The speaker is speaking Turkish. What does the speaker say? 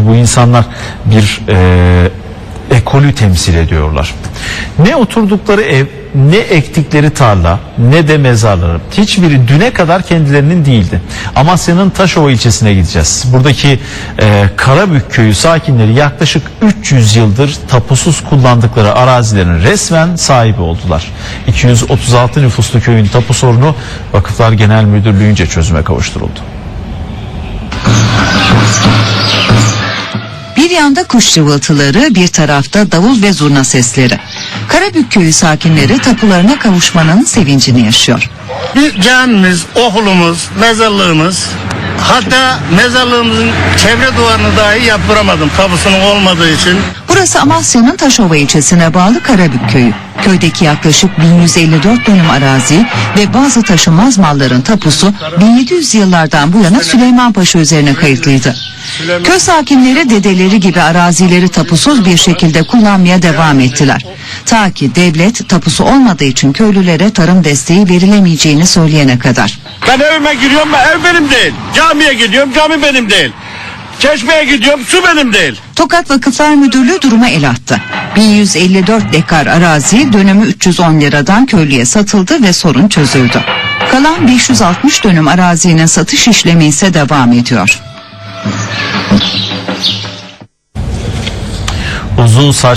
Çünkü bu insanlar bir e, ekolü temsil ediyorlar. Ne oturdukları ev, ne ektikleri tarla, ne de mezarları. Hiçbiri düne kadar kendilerinin değildi. Amasya'nın Taşova ilçesine gideceğiz. Buradaki e, Karabük köyü sakinleri yaklaşık 300 yıldır tapusuz kullandıkları arazilerin resmen sahibi oldular. 236 nüfuslu köyün tapu sorunu Vakıflar Genel Müdürlüğü'nce çözüme kavuşturuldu. Yanda kuş cıvıltıları, bir tarafta davul ve zurna sesleri. Karabük köyü sakinleri tapularına kavuşmanın sevincini yaşıyor. Bir camimiz, okulumuz, mezarlığımız hatta mezarlığımızın çevre duvarını dahi yaptıramadım tapusunun olmadığı için. Burası Amasya'nın Taşova ilçesine bağlı Karabük köyü. Köydeki yaklaşık 1154 dönüm arazi ve bazı taşınmaz malların tapusu 1700 yıllardan bu yana Süleymanpaşa üzerine kayıtlıydı. Köy sakinleri dedeleri gibi arazileri tapusuz bir şekilde kullanmaya devam ettiler. Ta ki devlet tapusu olmadığı için köylülere tarım desteği verilemeyeceğini söyleyene kadar. Ben evime giriyorum, ev benim değil. Camiye gidiyorum, cami benim değil. Çeşmeye gidiyorum, su benim değil. Tokat Vakıflar Müdürlüğü duruma el attı. 1154 dekar arazi dönümü 310 liradan köylüye satıldı ve sorun çözüldü. Kalan 560 dönüm arazinin satış işlemi ise devam ediyor. Uzun saç